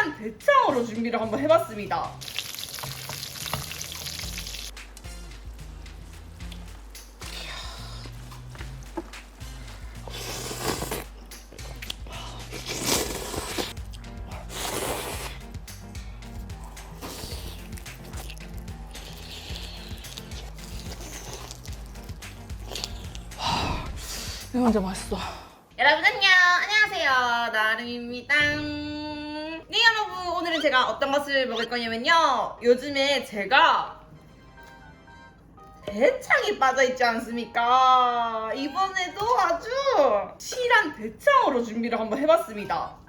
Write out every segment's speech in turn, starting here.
실한 대창으로 준비를 한번 해봤습니다. 이거 진짜 맛있어. 여러분 안녕 안녕하세요 나름입니다 오늘은 제가 어떤 것을 먹을 거냐면요. 요즘에 제가 대창이 빠져있지 않습니까? 이번에도 아주 실한 대창으로 준비를 한번 해봤습니다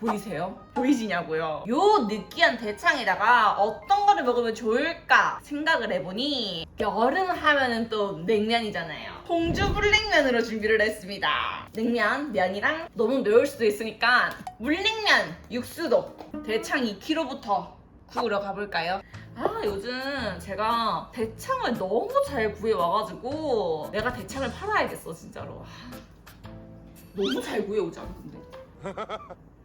보이세요? 보이시냐고요? 요 느끼한 대창에다가 어떤 거를 먹으면 좋을까 생각을 해보니 여름 하면은 또 냉면이잖아요. 홍주 불냉면으로 준비를 했습니다. 냉면, 면이랑 너무 매울 수도 있으니까 물냉면, 육수도 대창 2kg부터 구우러 가볼까요? 아 요즘 제가 대창을 너무 잘 구해와가지고 내가 대창을 팔아야겠어 진짜로 아, 너무 잘 구해오지 않아 근데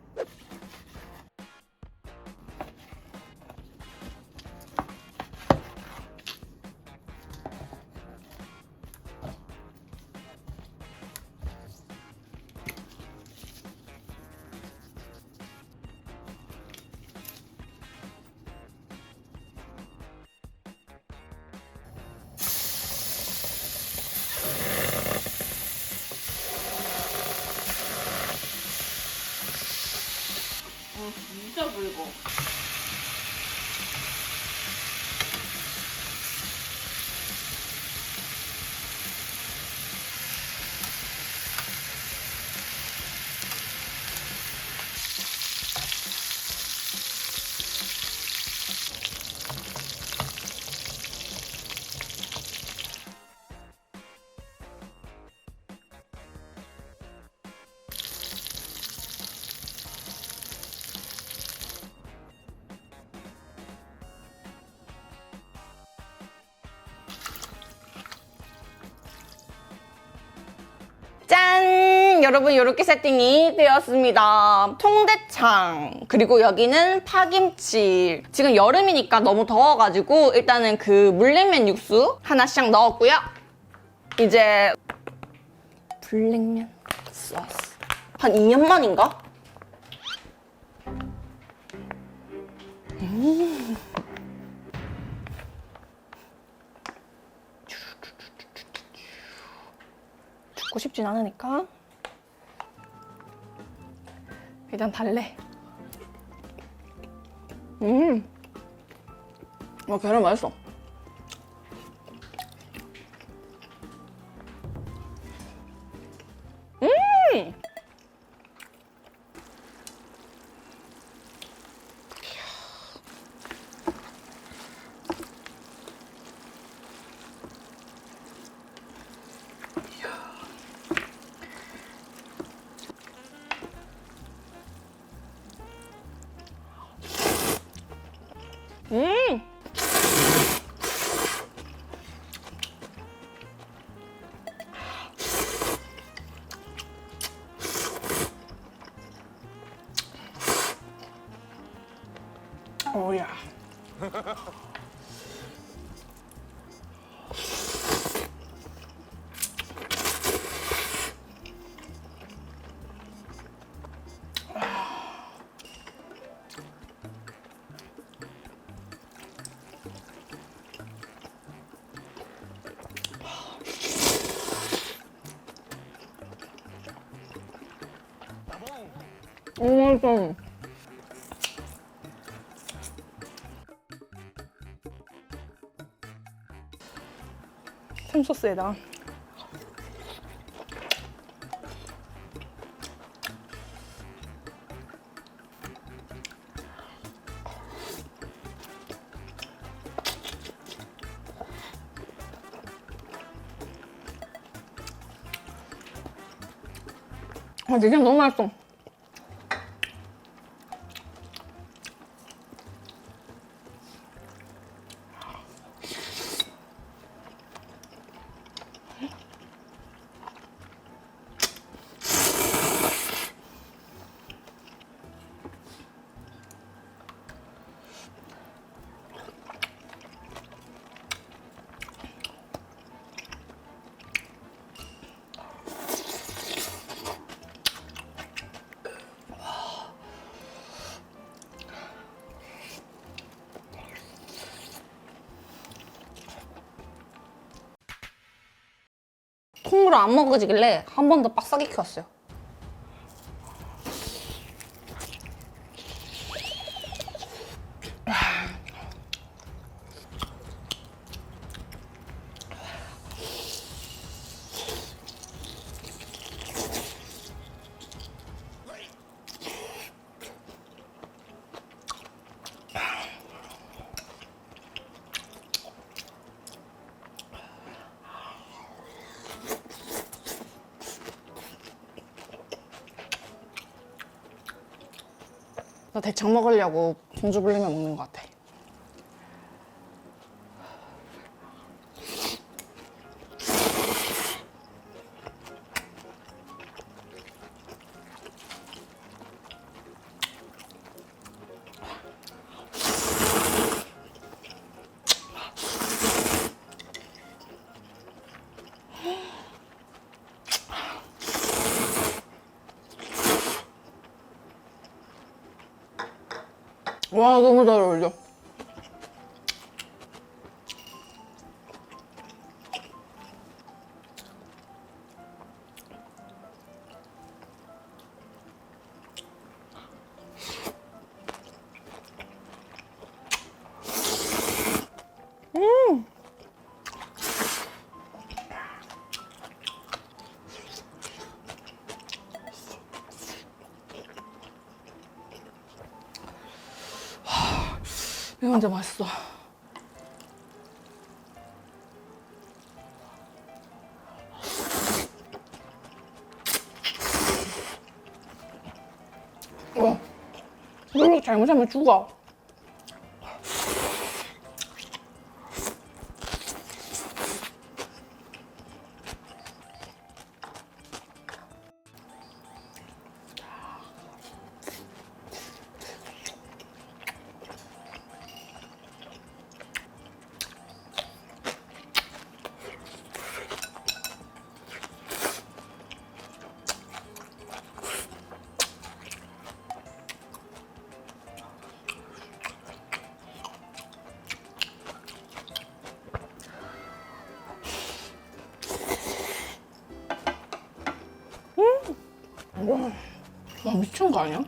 여러분 이렇게 세팅이 되었습니다. 통대창 그리고 여기는 파김치. 지금 여름이니까 너무 더워가지고 일단은 그 물냉면 육수 하나씩 넣었고요. 이제 불냉면 소스. 한 2년 만인가? 음. 죽고 싶진 않으니까 일단 달래. 음. 와, 계란 맛있어 오야. 오, 맛있어. 샘소스에다 아, 진짜 너무 맛있어. 콩으로 안 먹어지길래 한 번 더 빡세게 키웠어요. 나 대창 먹으려고 공주 불리면 먹는 것 같아. 와 너무 잘 어울려. 이거 진짜 맛있어. 와, 이렇게 잘못하면 죽어. 미친 거 아니야?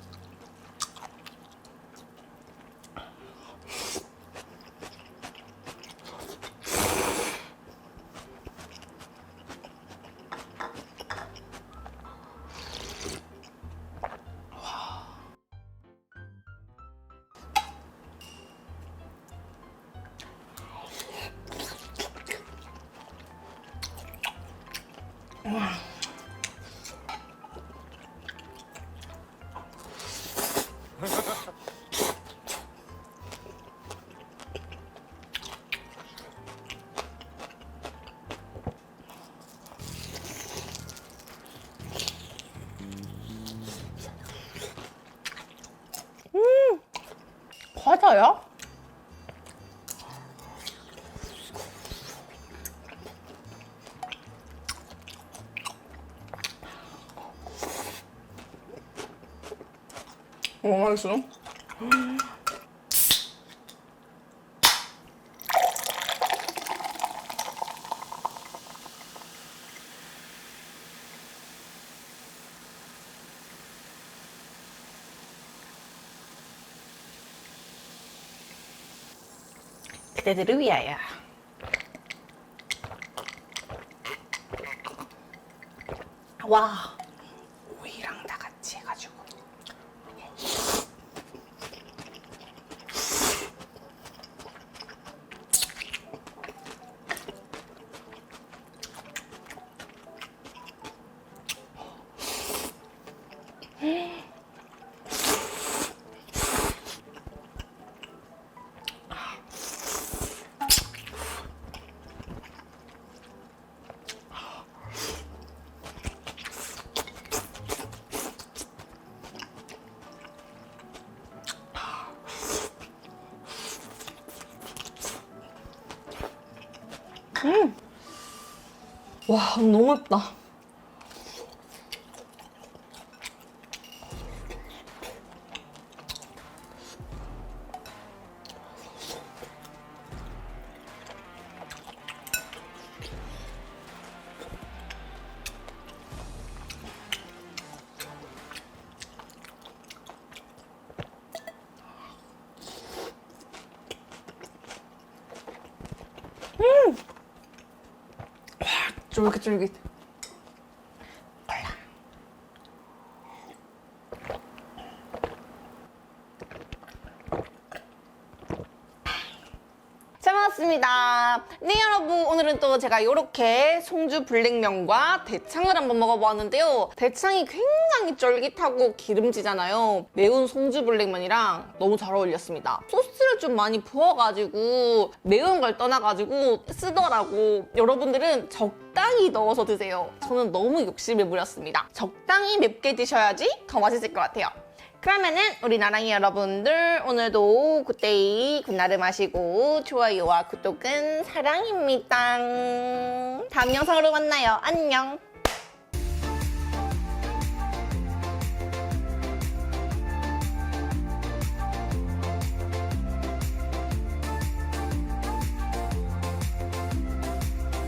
과자야? 어, 맛있어? 그대들을 위하여. 와, 와 너무 맵다 음! 쫄깃쫄깃. 잘 먹었습니다. 네 여러분 오늘은 또 제가 이렇게 송주 블랙면과 대창을 한번 먹어보았는데요. 대창이 굉장히 쫄깃하고 기름지잖아요. 매운 송주 블랙면이랑 너무 잘 어울렸습니다. 소스를 좀 많이 부어가지고 매운 걸 떠나가지고 쓰더라고. 여러분들은 적 당히 넣어서 드세요. 저는 너무 욕심을 부렸습니다. 적당히 맵게 드셔야지 더 맛있을 것 같아요. 그러면은 우리 나랑이 여러분들 오늘도 굿데이 굿나름 하시고 좋아요와 구독은 사랑입니다. 다음 영상으로 만나요. 안녕.